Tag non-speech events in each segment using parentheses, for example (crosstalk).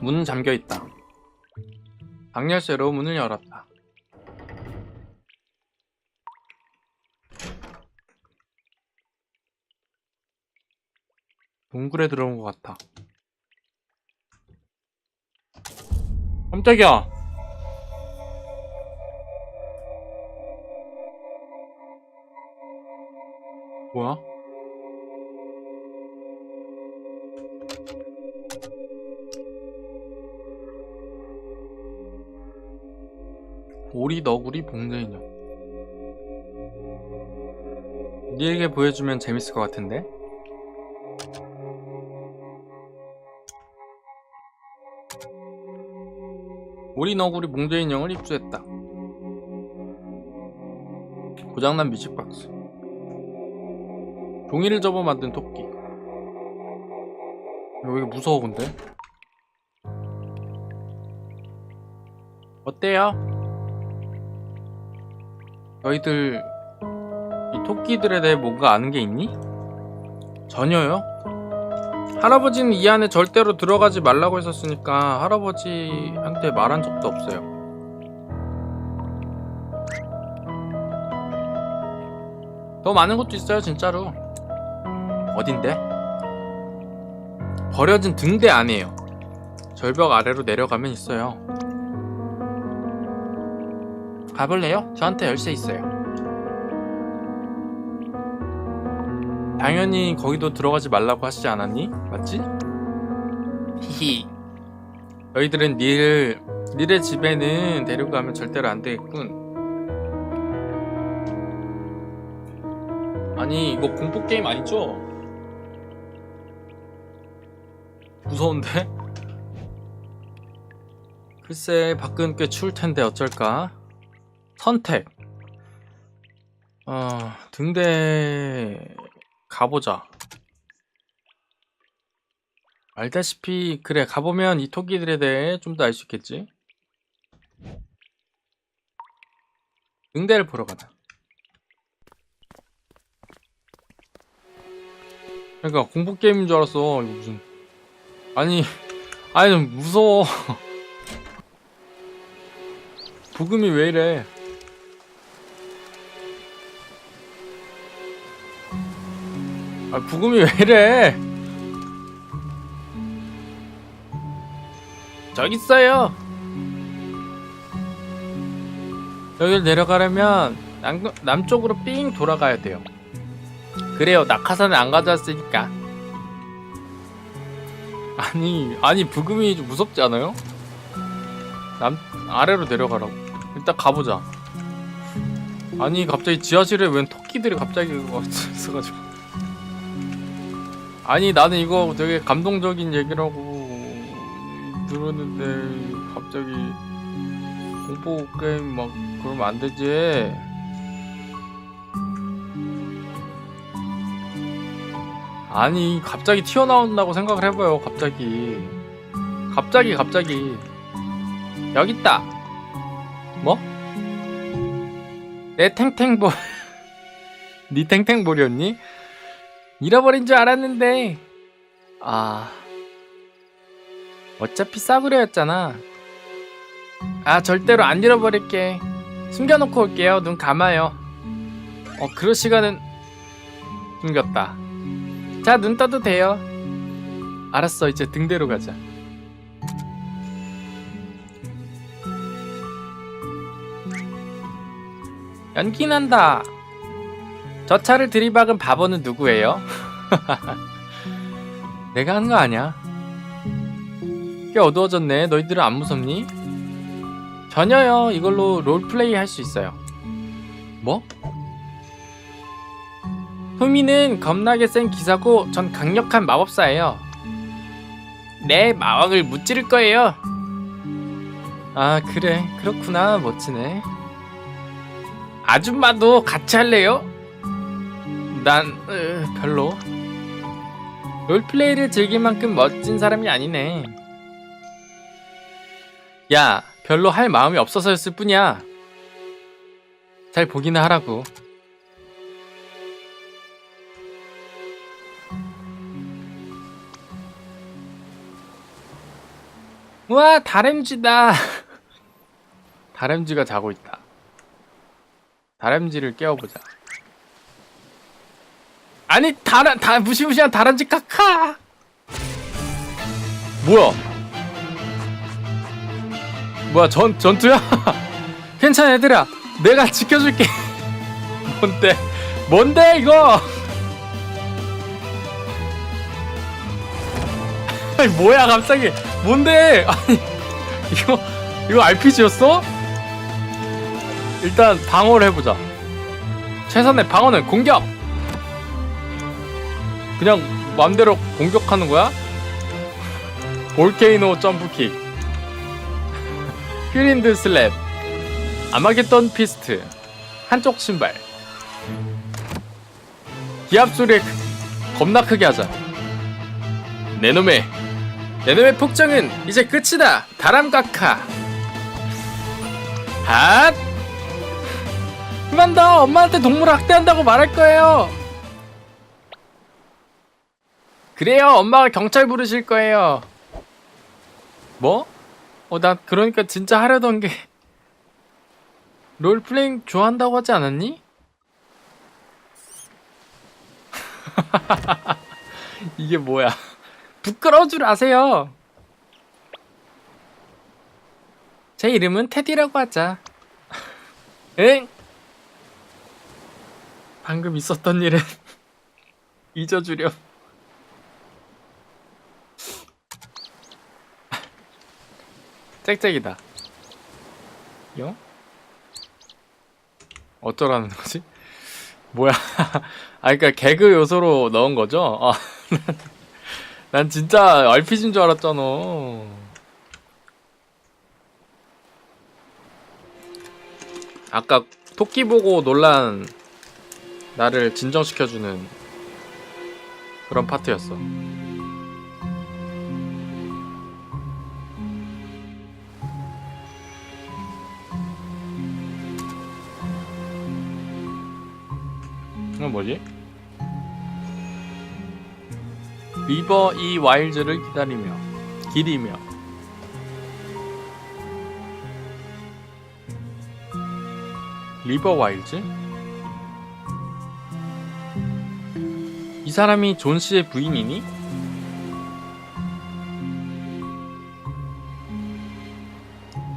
문은 잠겨 있다. 방열쇠로 문을 열었다. 동굴에 들어온 것 같아. 깜짝이야! 뭐야? 오리 너구리 봉제 인형 니에게 보여주면 재밌을 것 같은데? 오리 너구리 봉제 인형을 입수했다. 고장난 뮤직박스. 종이를 접어 만든 토끼. 여기 무서워 근데? 어때요? 너희들 이 토끼들에 대해 뭔가 아는 게 있니? 전혀요? 할아버지는 이 안에 절대로 들어가지 말라고 했었으니까 할아버지한테 말한 적도 없어요. 더 많은 것도 있어요, 진짜로. 어딘데? 버려진 등대 안에요. 절벽 아래로 내려가면 있어요. 가볼래요? 저한테 열쇠 있어요. 당연히 거기도 들어가지 말라고 하시지 않았니? 맞지? 히히. 너희들은 닐, 닐의 집에는 데려가면 절대로 안 되겠군. 아니, 이거 공포게임 아니죠? 무서운데? (laughs) 글쎄, 밖은 꽤 추울 텐데 어쩔까? 선택. 어, 등대 가보자. 알다시피 그래 가보면 이 토끼들에 대해 좀 더 알 수 있겠지. 등대를 보러 가자. 그러니까 공포 게임인 줄 알았어. 이거 무슨 아니 아니 좀 무서워. (laughs) 부금이 왜 이래? 아, 부금이 왜 이래? 저기 있어요. 여기를 내려가려면 남, 남쪽으로 삥 돌아가야 돼요. 그래요. 낙하산을 안 가져왔으니까. 아니, 아니 부금이 좀 무섭지 않아요? 남 아래로 내려가라고. 일단 가보자. 아니 갑자기 지하실에 웬 토끼들이 갑자기 (laughs) 있어가지고. 아니 나는 이거 되게 감동적인 얘기라고 들었는데 갑자기 공포 게임 막 그러면 안 되지. 아니 갑자기 튀어나온다고 생각을 해봐요 갑자기 갑자기 갑자기 여기 있다 뭐? 내 탱탱볼 니 (laughs) 탱탱볼이었니? 잃어버린 줄 알았는데. 아 어차피 싸구려였잖아. 아 절대로 안 잃어버릴게. 숨겨놓고 올게요. 눈 감아요. 어 그럴 시간은 숨겼다. 자 눈 떠도 돼요. 알았어 이제 등대로 가자. 연기 난다 저 차를 들이박은 바보는 누구예요? (laughs) 내가 하는 거 아니야. 꽤 어두워졌네. 너희들은 안 무섭니? 전혀요. 이걸로 롤플레이 할 수 있어요. 뭐? 후미는 겁나게 센 기사고 전 강력한 마법사예요. 내 마왕을 무찌를 거예요. 아 그래 그렇구나 멋지네. 아줌마도 같이 할래요? 난 으, 별로. 롤플레이를 즐길 만큼 멋진 사람이 아니네. 야 별로 할 마음이 없어서였을 뿐이야. 잘 보기나 하라고. 우와 다램쥐다. (laughs) 다램쥐가 자고 있다. 다램쥐를 깨워보자 아니 다라 다 무시무시한 다람쥐 카카 뭐야? 뭐야 전 전투야? (laughs) 괜찮아 얘들아. 내가 지켜줄게. (laughs) 뭔데? 뭔데 이거? (laughs) 아니 뭐야 갑자기. 뭔데? 아니 이거 이거 RPG였어? 일단 방어를 해보자. 최선의 방어는 공격 그냥 맘대로 공격하는 거야? 볼케이노 점프킥. (laughs) 퓨린드 슬랩. 아마겟돈 피스트. 한쪽 신발. 기압 소리 겁나 크게 하자. 내 놈의 내 놈의 폭정은 이제 끝이다. 다람각하. 핫! 그만 둬 엄마한테 동물 학대한다고 말할 거예요 그래요 엄마가 경찰 부르실 거예요 뭐? 어 나 그러니까 진짜 하려던 게 (laughs) 롤플레잉 좋아한다고 하지 않았니? (laughs) 이게 뭐야 (laughs) 부끄러워 줄 아세요 제 이름은 테디라고 하자 응? 방금 있었던 일은 잊어주렴 짹짹이다 요? 어쩌라는 거지? (laughs) 뭐야 (laughs) 아 그니까 개그 요소로 넣은 거죠? 아, (laughs) 난 진짜 RPG인 줄 알았잖아 아까 토끼 보고 놀란 나를 진정시켜주는 그런 파트였어 이건 뭐지? 리버 이 와일즈를 기다리며 기리며 리버 와일즈? 이 사람이 존 씨의 부인이니?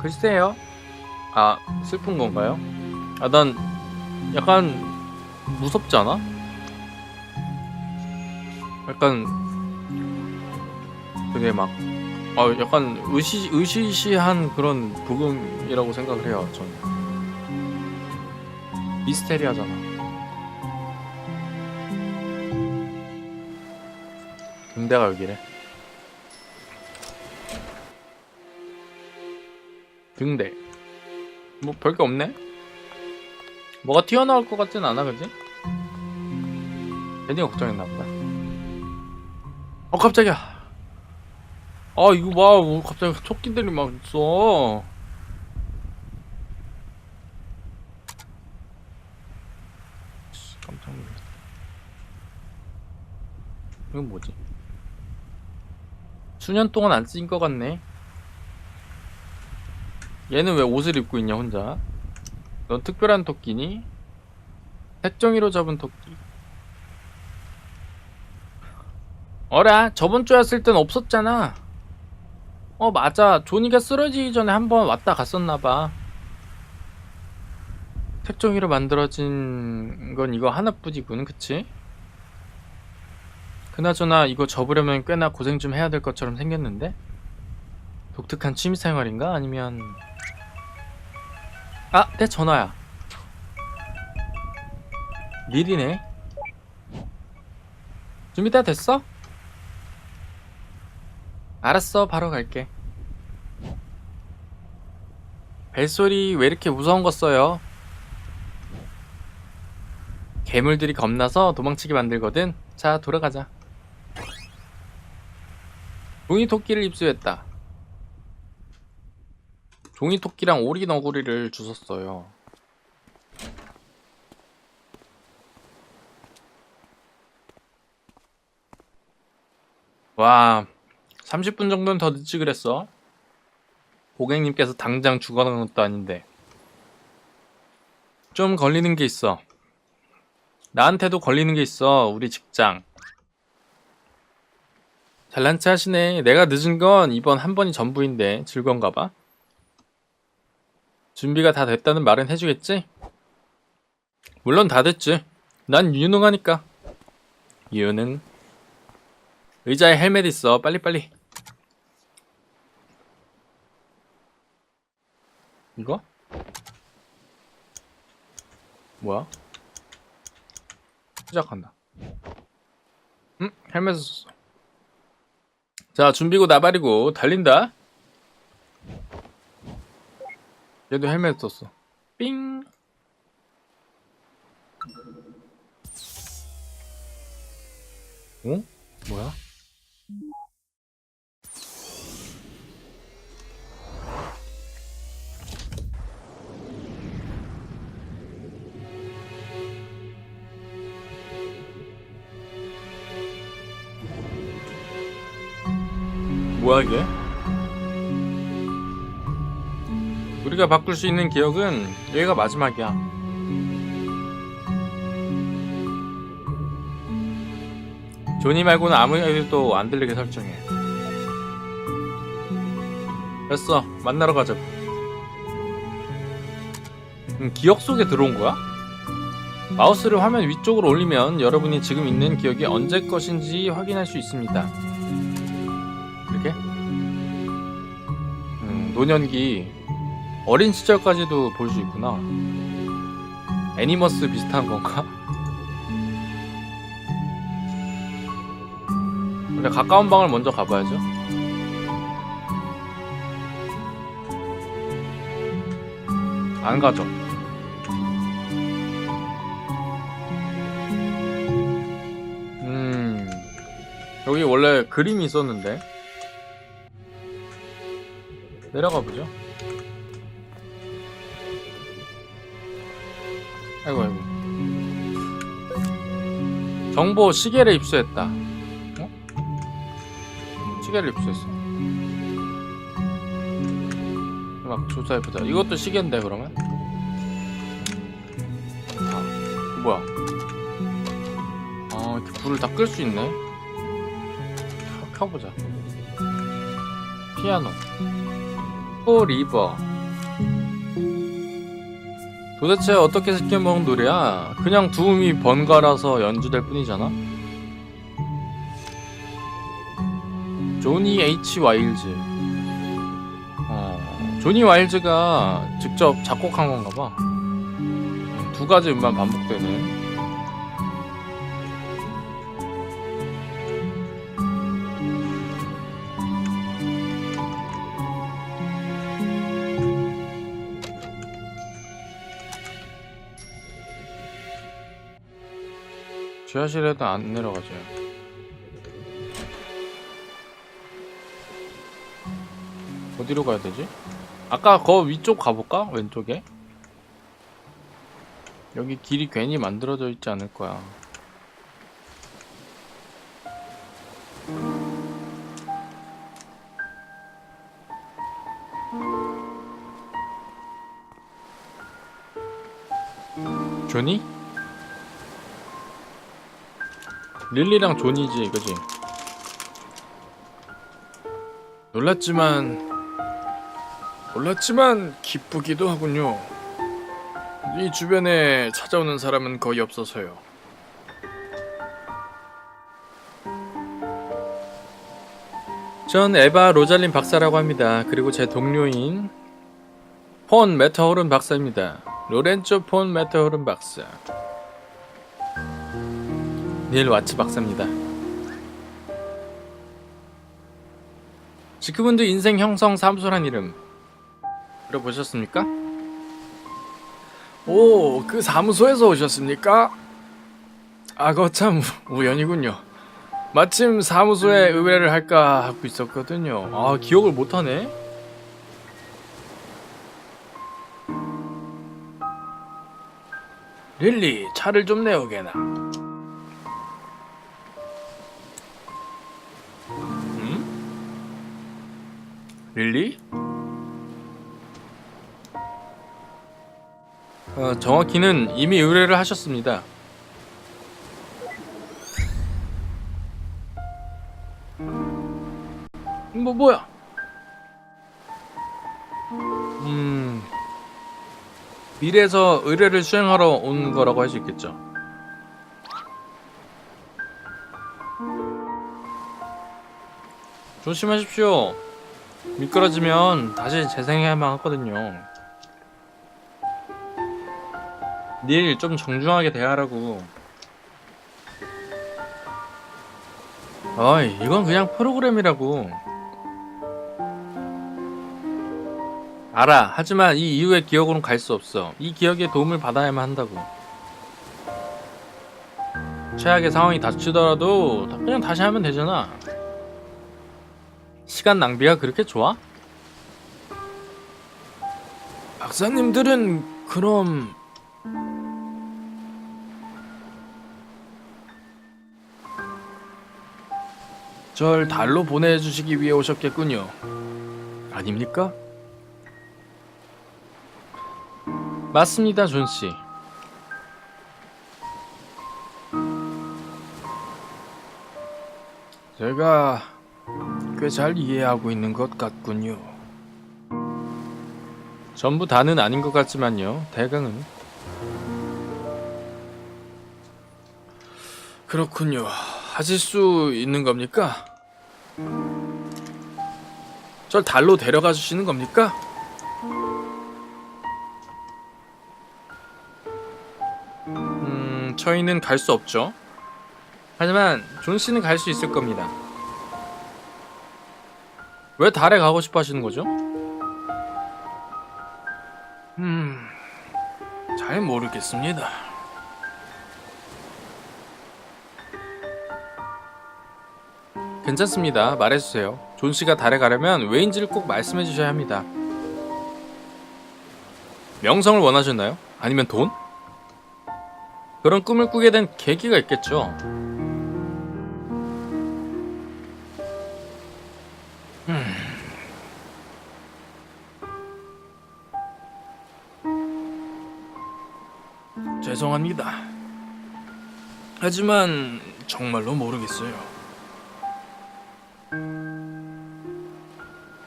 글쎄요. 아, 슬픈 건가요? 아, 난 약간 무섭지 않아? 약간 되게 막, 아, 약간 의시, 의시시한 그런 부금이라고 생각을 해요, 저는. 미스테리하잖아. 등대가 여기래. 등대. 뭐 별게 없네. 뭐가 튀어나올 것 같진 않아, 그지? 괜히 걱정했나 보다. 어, 깜짝이야. 아, 이거 봐. 뭐 갑자기 토끼들이 막 있어. 씨, 깜짝 놀랐어. 이건 뭐지? 수년 동안 안 쓰인 것 같네. 얘는 왜 옷을 입고 있냐, 혼자? 넌 특별한 토끼니? 색종이로 잡은 토끼. 어라, 저번 주에 왔을 땐 없었잖아. 어, 맞아. 조니가 쓰러지기 전에 한번 왔다 갔었나봐. 색종이로 만들어진 건 이거 하나뿐이군, 그치? 그나저나 이거 접으려면 꽤나 고생 좀 해야 될 것처럼 생겼는데? 독특한 취미생활인가? 아니면... 아! 내 전화야. 미리네. 준비 다 됐어? 알았어, 바로 갈게. 벨소리 왜 이렇게 무서운 거 써요? 괴물들이 겁나서 도망치게 만들거든. 자, 돌아가자. 종이 토끼를 입수했다. 종이 토끼랑 오리 너구리를 주웠어요. 와, 30분 정도는 더 늦지 그랬어. 고객님께서 당장 죽어나는 것도 아닌데. 좀 걸리는 게 있어. 나한테도 걸리는 게 있어. 우리 직장. 잘난 체 하시네. 내가 늦은 건 이번 한 번이 전부인데 즐거운가 봐. 준비가 다 됐다는 말은 해주겠지? 물론 다 됐지. 난 유능하니까. 유능. 의자에 헬멧 있어. 빨리빨리. 이거? 뭐야? 시작한다. 응? 헬멧을 썼어. 자, 준비고 나발이고 달린다. 얘도 헬멧 썼어. 삥. 어? 뭐야? 뭐야 이게? 우리가 바꿀 수 있는 기억은 여기가 마지막이야. 조니 말고는 아무 얘기도 안 들리게 설정해. 됐어. 만나러 가자고. 음, 기억 속에 들어온 거야? 마우스를 화면 위쪽으로 올리면 여러분이 지금 있는 기억이 언제 것인지 확인할 수 있습니다. 노년기 어린 시절까지도 볼 수 있구나. 애니머스 비슷한 건가? 근데 가까운 방을 먼저 가봐야죠. 안 가죠. 음, 여기 원래 그림이 있었는데. 내려가 보죠. 아이고, 아이고. 정보 시계를 입수했다. 어? 시계를 입수했어. 막 조사해보자. 이것도 시계인데, 그러면? 아, 뭐야. 아, 이렇게 불을 다 끌 수 있네. 켜- 켜보자. 피아노. 포 리버. 도대체 어떻게 시켜먹은 노래야? 그냥 두 음이 번갈아서 연주될 뿐이잖아? 조니 H 와일즈. 어, 조니 와일즈가 직접 작곡한 건가 봐. 두 가지 음만 반복되는. 지하실에도 안 내려가죠. 어디로 가야 되지? 아까 거 위쪽 가볼까? 왼쪽에? 여기 길이 괜히 만들어져 있지 않을 거야. 조니? 릴리랑 존이지, 그지? 놀랐지만, 놀랐지만 기쁘기도 하군요. 이 주변에 찾아오는 사람은 거의 없어서요. 전 에바 로잘린 박사라고 합니다. 그리고 제 동료인 폰 메타호른 박사입니다. 로렌조 폰 메타호른 박사. 닐 와츠 박사입니다. 지크분드 인생 형성 사무소란 이름 들어보셨습니까? 오, 그 사무소에서 오셨습니까? 아, 거참 우연이군요. 마침 사무소에 의뢰를 할까 하고 있었거든요. 아, 기억을 못하네. 릴리, 차를 좀 내어게나. 릴리? 어, 정확히는 이미 의뢰를 하셨습니다. 음, 뭐 뭐야? 음 미래에서 의뢰를 수행하러 온 거라고 할 수 있겠죠. 조심하십시오. 미끄러지면 다시 재생해야만 하거든요. 닐 좀 정중하게 대하라고. 어이, 이건 그냥 프로그램이라고. 알아. 하지만 이 이후의 기억으로는 갈 수 없어. 이 기억에 도움을 받아야만 한다고. 최악의 상황이 닥치더라도 그냥 다시 하면 되잖아. 시간 낭비가 그렇게 좋아? 박사님들은 그럼 절 달로 보내주시기 위해 오셨겠군요. 아닙니까? 맞습니다, 존 씨. 제가 꽤 잘 이해하고 있는 것 같군요. 전부 다는 아닌 것 같지만요. 대강은. 그렇군요. 하실 수 있는 겁니까? 절 달로 데려가 주시는 겁니까? 음, 저희는 갈 수 없죠. 하지만 존 씨는 갈 수 있을 겁니다. 왜 달에 가고 싶어 하시는 거죠? 음, 잘 모르겠습니다. 괜찮습니다. 말해주세요. 존 씨가 달에 가려면 왜인지를 꼭 말씀해 주셔야 합니다. 명성을 원하셨나요? 아니면 돈? 그런 꿈을 꾸게 된 계기가 있겠죠. 죄송합니다. 하지만 정말로 모르겠어요.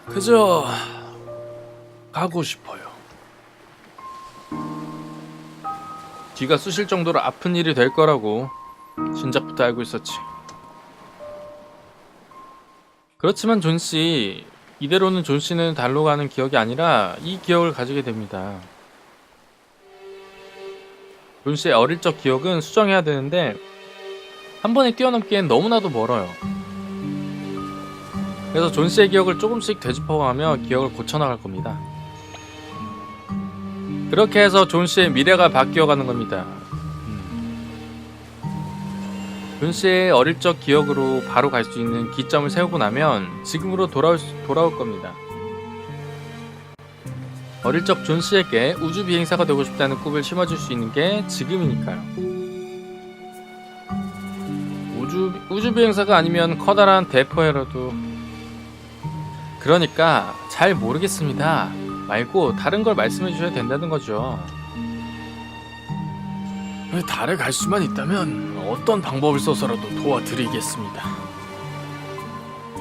그저 가고 싶어요. 뒤가 쑤실 정도로 아픈 일이 될 거라고 진작부터 알고 있었지. 그렇지만 존 씨, 이대로는 존 씨는 달로 가는 기억이 아니라 이 기억을 가지게 됩니다. 존 씨의 어릴 적 기억은 수정해야 되는데 한 번에 뛰어넘기엔 너무나도 멀어요. 그래서 존 씨의 기억을 조금씩 되짚어가며 기억을 고쳐나갈 겁니다. 그렇게 해서 존 씨의 미래가 바뀌어가는 겁니다. 음. 존 씨의 어릴 적 기억으로 바로 갈 수 있는 기점을 세우고 나면 지금으로 돌아올, 수- 돌아올 겁니다. 어릴 적 존 씨에게 우주 비행사가 되고 싶다는 꿈을 심어줄 수 있는 게 지금이니까요. 우주 우주 비행사가 아니면 커다란 대포에라도 그러니까 잘 모르겠습니다. 말고 다른 걸 말씀해 주셔야 된다는 거죠. 달에 갈 수만 있다면 어떤 방법을 써서라도 도와드리겠습니다.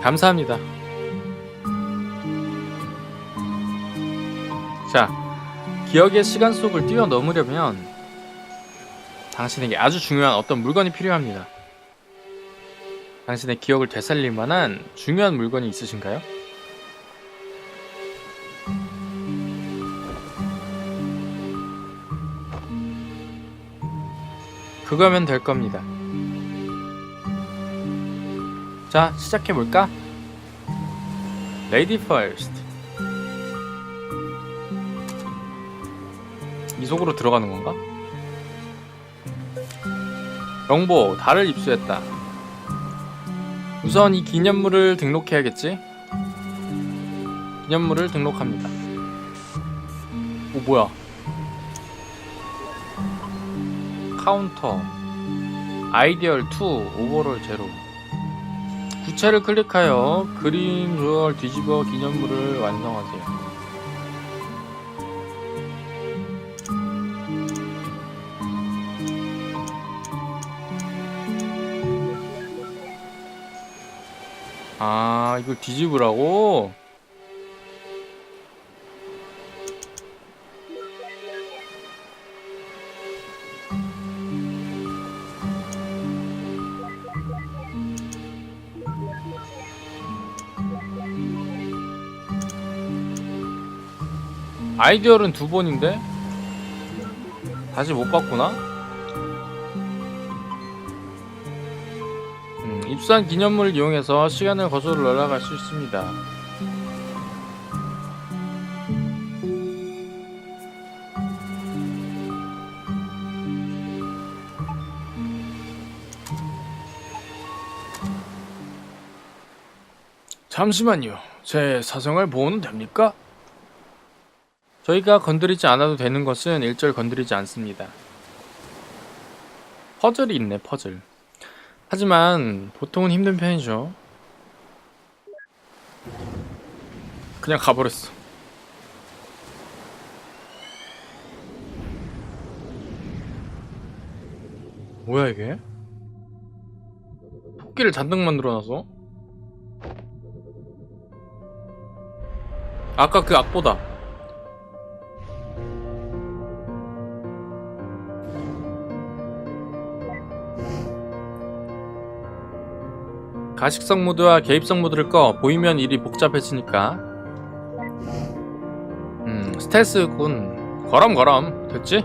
감사합니다. 자, 기억의 시간 속을 뛰어넘으려면 당신에게 아주 중요한 어떤 물건이 필요합니다. 당신의 기억을 되살릴 만한 중요한 물건이 있으신가요? 그거면 될 겁니다. 자, 시작해볼까? 레이디 퍼스트 이 속으로 들어가는 건가? 정보, 달을 입수했다. 우선 이 기념물을 등록해야겠지? 기념물을 등록합니다. 오, 뭐야? 카운터 아이디얼 2 오버롤 제로 구체를 클릭하여 그림 조열 뒤집어 기념물을 완성하세요 아 이걸 뒤집으라고? 아이디어는 두 번인데? 다시 못 봤구나? 입수한 기념물을 이용해서 시간을 거슬러 올라갈 수 있습니다. 잠시만요. 제 사생활 보호는 됩니까? 저희가 건드리지 않아도 되는 것은 일절 건드리지 않습니다. 퍼즐이 있네, 퍼즐. 하지만 보통은 힘든 편이죠. 그냥 가버렸어. 뭐야 이게? 토끼를 잔뜩 만들어놔서? 아까 그 악보다. 가식성 모드와 개입성 모드를 꺼. 보이면 일이 복잡해지니까. 음 스텔스군. 거럼 거럼 됐지?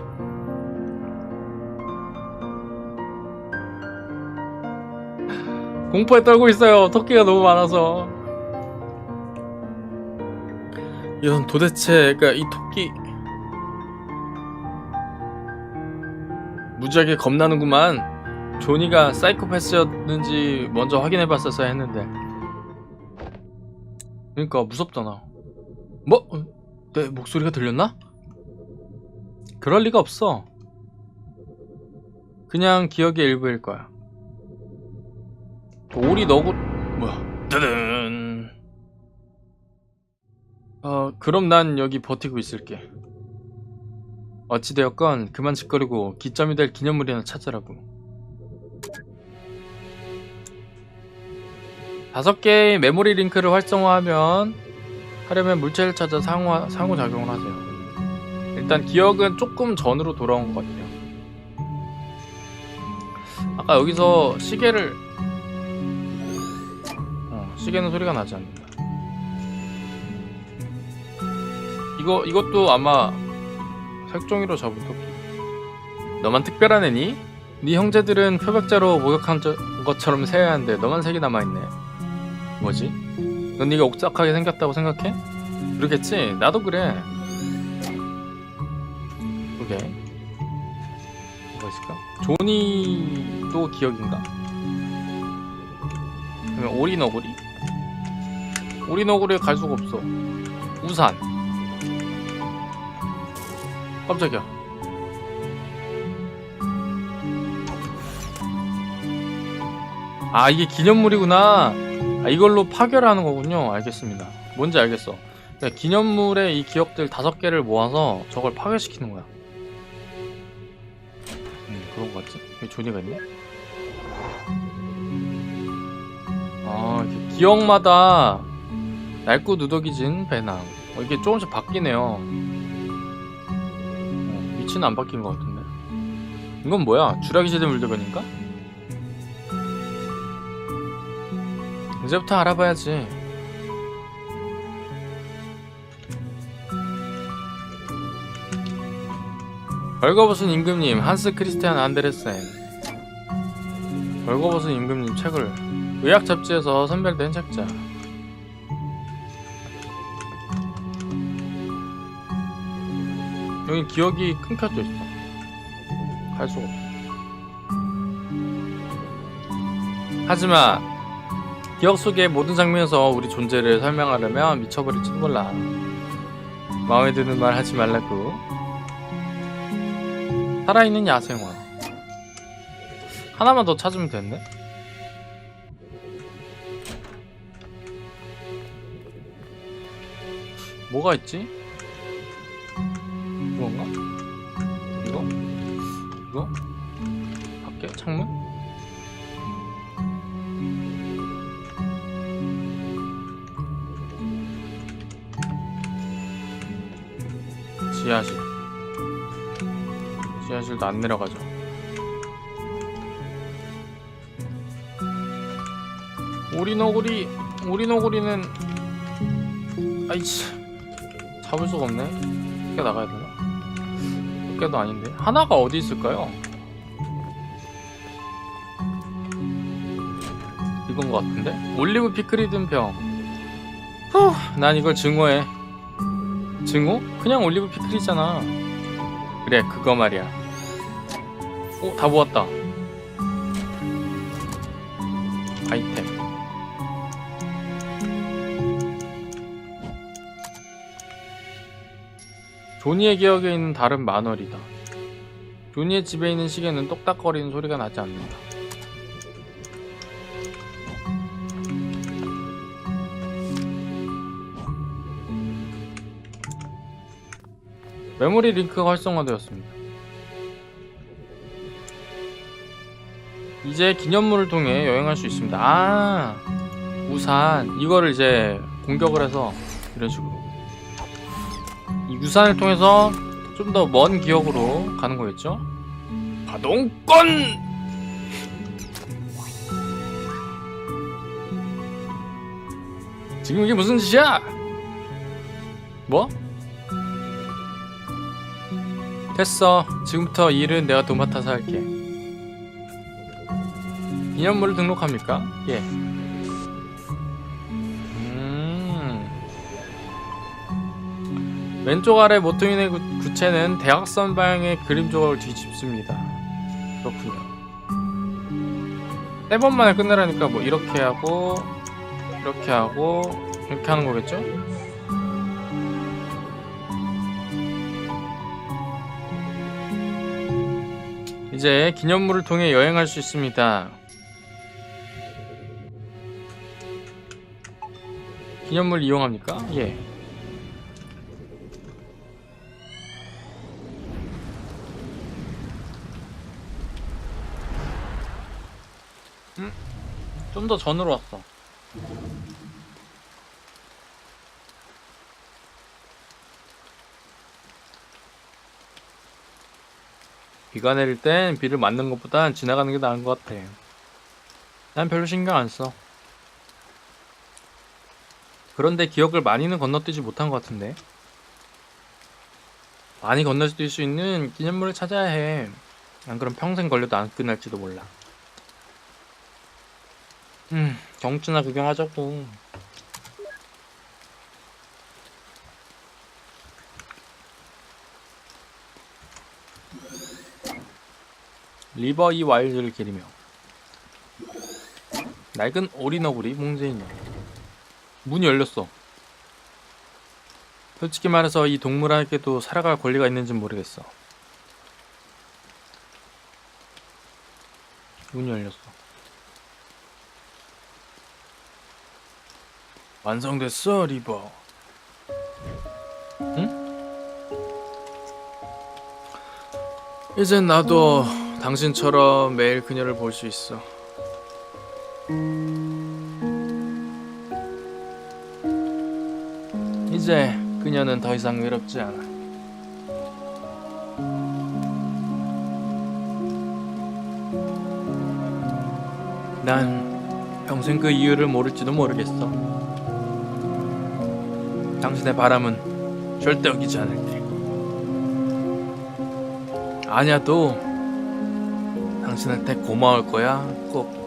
공포에 떨고 있어요. 토끼가 너무 많아서. 이건 도대체 그니까 이 토끼. 무지하게 겁나는구만 조니가 사이코패스였는지 먼저 확인해봤었어야 했는데. 그러니까 무섭잖아. 뭐? 내 목소리가 들렸나? 그럴 리가 없어. 그냥 기억의 일부일 거야. 오리 너구 뭐야? 뜨든 어 그럼 난 여기 버티고 있을게. 어찌되었건 그만 짓거리고 기점이 될 기념물이나 찾으라고 다섯 개의 메모리 링크를 활성화하면 하려면 물체를 찾아 상호, 상호작용을 하세요. 일단 기억은 조금 전으로 돌아온 것 같아요. 아까 여기서 시계를 어, 시계는 소리가 나지 않는다. 이거 이것도 아마 색종이로 잡은 토끼. 너만 특별한 애니? 네 형제들은 표백자로 목욕한 저- 것처럼 새하얀데 너만 색이 남아있네. 뭐지? 넌 네가 옥삭하게 생겼다고 생각해? 그러겠지? 나도 그래. 그게 뭐가 있을까? 조니도 기억인가? 그러면 오리너구리? 오리너구리에 갈 수가 없어. 우산. 깜짝이야. 아 이게 기념물이구나. 아, 이걸로 파괴를 하는 거군요. 알겠습니다. 뭔지 알겠어. 그러니까 기념물의 이 기억들 다섯 개를 모아서 저걸 파괴시키는 거야. 음, 그런 거 같지? 여기 조니가 있네? 아, 기억마다 낡고 누더기진 배낭. 어, 이게 조금씩 바뀌네요. 어, 위치는 안 바뀐 것 같은데. 이건 뭐야? 주라기 제대 물대변인가? 이제부터 알아봐야지. 벌거벗은 임금님 한스 크리스티안 안데르센. 벌거벗은 임금님 책을 의학 잡지에서 선별된 책자. 여기 기억이 끊겨져 있어. 갈 수가 없어. 하지마 기억 속의 모든 장면에서 우리 존재를 설명하려면 미쳐버릴지도 몰라. 마음에 드는 말 하지 말라고. 살아있는 야생화. 하나만 더 찾으면 됐네? 뭐가 있지? 지하실. 지하실도 안 내려가죠. 오리너구리, 오리너구리는 아이씨 잡을 수가 없네. 깨 나가야 되나? 깨도 아닌데 하나가 어디 있을까요? 이건 것 같은데 올리브 피클이 든 병. 후, 난 이걸 증오해. 증오? 그냥 올리브 피클이잖아. 그래, 그거 말이야. 오, 다 모았다. 아이템. 조니의 기억에 있는 다른 만월이다. 조니의 집에 있는 시계는 똑딱거리는 소리가 나지 않는다. 메모리 링크가 활성화되었습니다. 이제 기념물을 통해 여행할 수 있습니다. 아, 우산. 이거를 이제 공격을 해서 이런 식으로. 이 우산을 통해서 좀 더 먼 기억으로 가는 거겠죠? 가동권! 지금 이게 무슨 짓이야? 뭐? 됐어. 지금부터 일은 내가 도맡아서 할게. 기념물을 등록합니까? 예. 음. 왼쪽 아래 모퉁이의 구- 구체는 대각선 방향의 그림 조각을 뒤집습니다. 그렇군요. 세 번만에 끝내라니까 뭐 이렇게 하고 이렇게 하고 이렇게 하는 거겠죠? 이제 기념물을 통해 여행할 수 있습니다. 기념물 이용합니까? 예. 음? 좀 더 전으로 왔어. 비가 내릴 땐 비를 맞는 것보단 지나가는 게 나은 것 같아. 난 별로 신경 안 써. 그런데 기억을 많이는 건너뛰지 못한 것 같은데. 많이 건너뛸 수 있는 기념물을 찾아야 해. 안 그럼 평생 걸려도 안 끝날지도 몰라. 음, 경치나 구경하자고. 리버 이 와일드를 기리며 낡은 오리너구리 몽제이녀 문이 열렸어. 솔직히 말해서 이 동물에게도 살아갈 권리가 있는지 모르겠어. 문이 열렸어. 완성됐어 리버. 응? 이젠 나도 당신처럼 매일 그녀를 볼 수 있어. 이제 그녀는 더 이상 외롭지 않아. 난 평생 그 이유를 모를지도 모르겠어. 당신의 바람은 절대 어기지 않을게. 아니야 또 당신한테 고마울 거야? 꼭.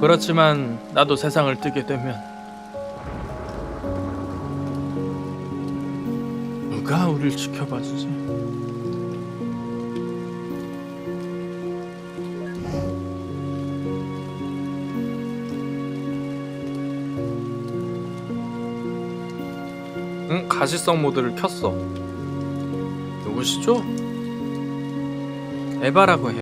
그렇지만 나도 세상을 뜨게 되면 누가 우릴 지켜봐 주지? 응 가시성 모드를 켰어. 누구시죠? 에바라고 해